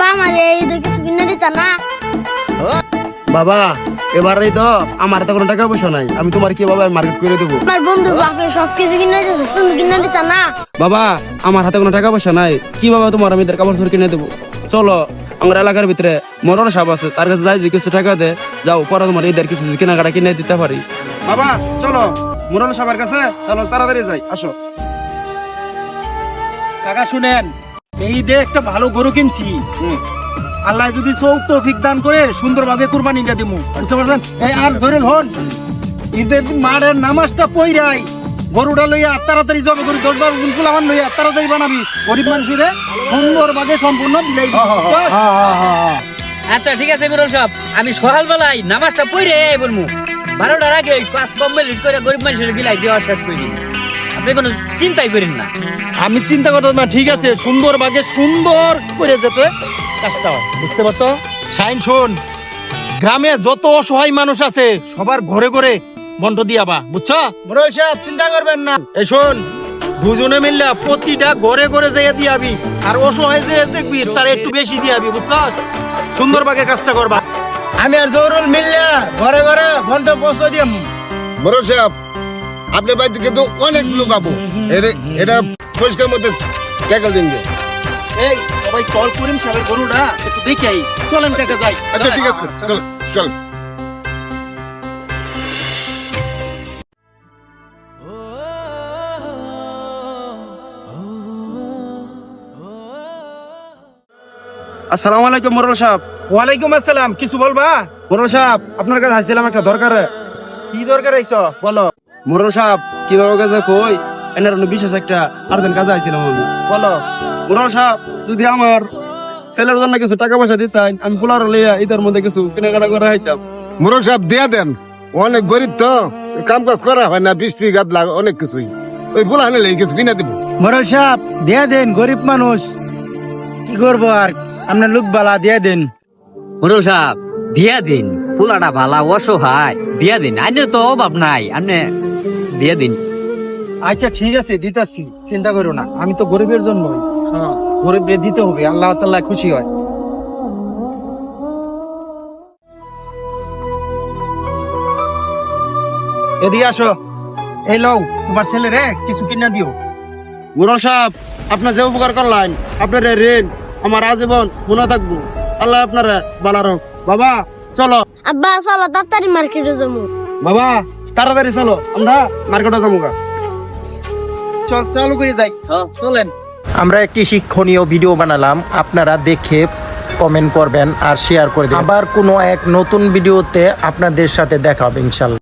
আব্বা আমার এই ঈদে কিছু কিনে দিতা না। বাবা এবারেই তো আমার তো কোনো টাকা পয়সা নাই। আমি তোমার কীভাবে মার্কেট করে দেবো? আমার বন্ধু বাপে সব কিছু কিনে দিতেছে তুমি কিনে দিতা না। বাবা আমার হাতে কোনো টাকা পয়সা নাই। কীভাবে তোমার আমি কাপড় চোপড় কিনে দেবো? চলো আমার এলাকার ভিতরে মরণ সাপ আছে তার কাছে যাই যে কিছু টাকা দে। যাও পরে তোমার ঈদের কিছু কেনাকাটা কিনে দিতে পারি। বাবা চলো মরণ সাপের কাছে চলো তাড়াতাড়ি যাই আসো। কাকা শুনেন এই ঈদে একটা ভালো গরু কিনছি। আল্লাহ যদি চোখ তৌফিক দান করে সুন্দরভাবে কুরবানিটা দিমু। বুঝতে পারছেন? এই আর ধরে হন ঈদের মাঠের নামাজটা পইরাই গরুটা লইয়া তাড়াতাড়ি জবে করি দশ বার গুনকুল আমার লইয়া তাড়াতাড়ি বানাবি। গরিব মানুষের সুন্দরভাবে সম্পূর্ণ বিলাই আচ্ছা ঠিক আছে মিরল সাহেব। আমি সকালবেলায় নামাজটা পড়ে বলব বারোটার আগে কাজ কমপ্লিট করে গরিব মানুষের বিলাই দেওয়া শেষ করে দিন আপনি কোনো চিন্তাই করেন না। আমি চিন্তা করতাম না ঠিক আছে সুন্দর বাগে সুন্দর করে যেতে কাজটা হয়। বুঝতে পারছ? সাইন শোন গ্রামে যত অসহায় মানুষ আছে সবার ঘরে ঘরে বন্ট দিয়াবা বুঝছ? বড় সাহেব চিন্তা করবেন না। এই শোন দুজনে মিললে প্রতিটা ঘরে ঘরে যাইয়া দিয়াবি আর অসহায় যে দেখবি তার একটু বেশি দিয়াবি বুঝছস সুন্দর বাগে কাজটা করবা। আমি আর জহরুল মিললে ঘরে ঘরে বন্ট পৌঁছে দিয়াম বড় সাহেব আপনার বাড়িতে কিন্তু অনেক লোক আবো এটা পরিষ্কার মধ্যে ট্যাকল দিন। এই সবাই কল করিম সবাই গরুটা একটু দেখে আই। চলেন কাকা যাই। আচ্ছা ঠিক আছে চল চল। আসসালামু আলাইকুম মোরল সাহেব। ওয়ালাইকুম আসসালাম কিছু বলবা? মোরল সাহেব আপনার কাছে আসছিলাম একটা দরকারে। কি দরকার আইছ বলো। মোরল সাহেব কীভাবে কাছে কই? এনার অন্য বিশেষ একটা আর্জেন্ট কাজে আইছিলাম আমি। বলো মোরল সাহেব যদি আমার ছেলের জন্য কিছু টাকা পয়সা দিতেন আমি পোলার লইয়া মধ্যে কিছু কেনাকাটা করে মুরল সাহেব দিয়া দেন। অনেক গরিব তো কাম কাজ করা হয় না বৃষ্টি গাদ লাগে অনেক কিছুই। ওই ফুল হানে লেগে কিছু কিনে দিব। মরল সাহেব দিয়া দেন গরিব মানুষ। কি করব আর? আপনার লোক বালা দিয়া দেন। মুরল সাহেব দিয়া দিন। পোলাটা ভালা অসহায় দিয়া দিন। আইনের তো অভাব নাই। আপনি দিয়া দিন। আচ্ছা ঠিক আছে দিতাছি চিন্তা করো না আমি তো গরিবের জন্য। গরিবরে দিতে হবে আল্লাহ তাল্লাহ খুশি হয়। এদিকে আসো। এই লও তোমার ছেলে রে কিছু কিনা দিও। মোরল সাহেব আপনার যে উপকার করলেন আপনার ঋণ আমার আজীবন মনে থাকব। আল্লাহ আপনারা বালা রাখ বাবা চলো। আব্বা চলো তাড়াতাড়ি মার্কেটে যাব। বাবা তাড়াতাড়ি চলো আমরা মার্কেটে যাব গা চল চালু করে যাই। চলেন। আমরা একটি শিক্ষণীয় ভিডিও বানালাম আপনারা দেখে কমেন্ট করবেন আর শেয়ার করে দেবেন। আবার কোনো এক নতুন ভিডিওতে আপনাদের সাথে দেখা হবে ইনশাল্লাহ।